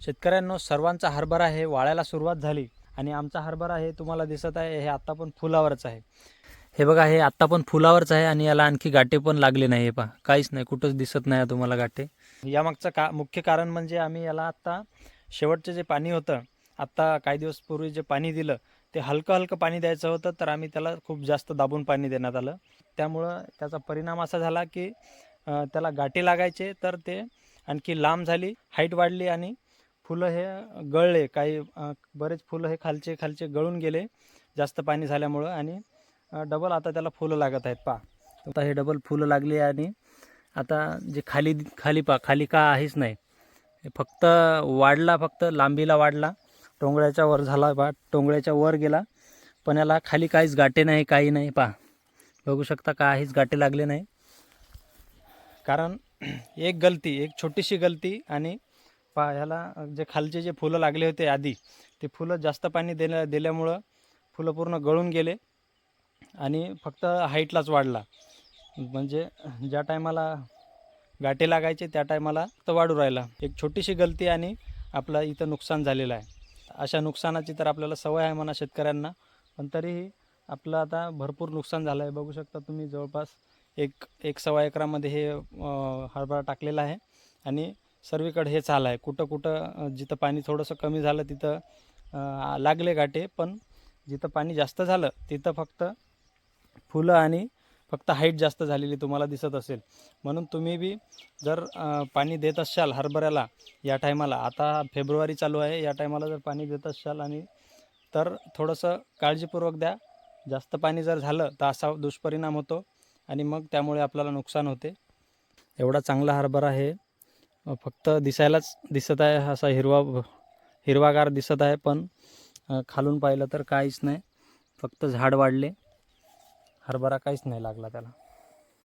शेतकऱ्यांनो सर्वांचा हरभरा हे वाळायला सुरुवात झाली आणि आमचा हरभरा हे तुम्हाला दिसत आहे हे आत्ता पण फुलावरच आहे. हे बघा हे आत्ता पण फुलावरच आहे आणि याला आणखी गाठे पण लागले नाही हे पहा. काहीच नाही कुठंच दिसत नाही तुम्हाला गाठे. यामागचं का मुख्य कारण म्हणजे आम्ही याला आत्ता शेवटचं जे पाणी होतं आत्ता काही दिवसपूर्वी जे पाणी दिलं ते हलकं हलकं पाणी द्यायचं होतं तर आम्ही त्याला खूप जास्त दाबून पाणी देण्यात आलं. त्यामुळं त्याचा परिणाम असा झाला की त्याला गाठी लागायचे तर ते आणखी लांब झाली हाईट वाढली आणि फुलं हे गळले काही बरेच फुलं हे खालचे खालचे गळून गेले जास्त पाणी झाल्यामुळं आणि डबल आता त्याला फुलं लागत आहेत पा आता हे डबल फुलं लागली आणि आता जे खाली खाली पा खाली का आहेच नाही. फक्त वाढला फक्त लांबीला वाढला. टोंगळ्याच्या वर झाला पा टोंगळ्याच्या वर गेला. पण याला खाली काहीच गाठे नाही काही नाही पा बघू शकता काहीच गाठे लागले नाही. कारण एक गलती एक छोटीशी गलती आणि पा ह्याला जे खालचे जे फुलं लागले होते आधी ते फुलं जास्त पाणी दिल्या दिल्यामुळं फुलं पूर्ण गळून गेले आणि फक्त हाईटलाच वाढला. म्हणजे ज्या टायमाला गाठे लागायचे त्या टायमाला तर वाढू राहिला. एक छोटीशी गलती आणि आपलं इथं नुकसान झालेलं आहे. अशा नुकसानाची तर आपल्याला सवय आहे म्हणा शेतकऱ्यांना पण तरीही आपलं आता भरपूर नुकसान झालं आहे. बघू शकता तुम्ही जवळपास एक एक सव्वा एकरामध्ये हे हरभरा टाकलेला आहे आणि सर्वीकडे हे चाल आहे. कुठं कुठं जिथं पाणी थोडंसं कमी झालं तिथं लागले गाठे पण जिथं पाणी जास्त झालं तिथं फक्त फुलं आणि फक्त हाईट जास्त झालेली तुम्हाला दिसत असेल. म्हणून तुम्ही बी जर पाणी देत असाल हरभऱ्याला या टायमाला आता फेब्रुवारी चालू आहे या टायमाला जर पाणी देत असाल आणि तर थोडंसं काळजीपूर्वक द्या. जास्त पाणी जर झालं तर असा दुष्परिणाम होतो आणि मग त्यामुळे आपल्याला नुकसान होते. एवढा चांगला हरभरा आहे. फक्त दिसायलाच दिसत आहे असा हिरवा हिरवागार दिसत आहे पण खालून पाहिलं तर काहीच नाही. फक्त झाड वाढले. हरभरा काहीच नाही लागला त्याला.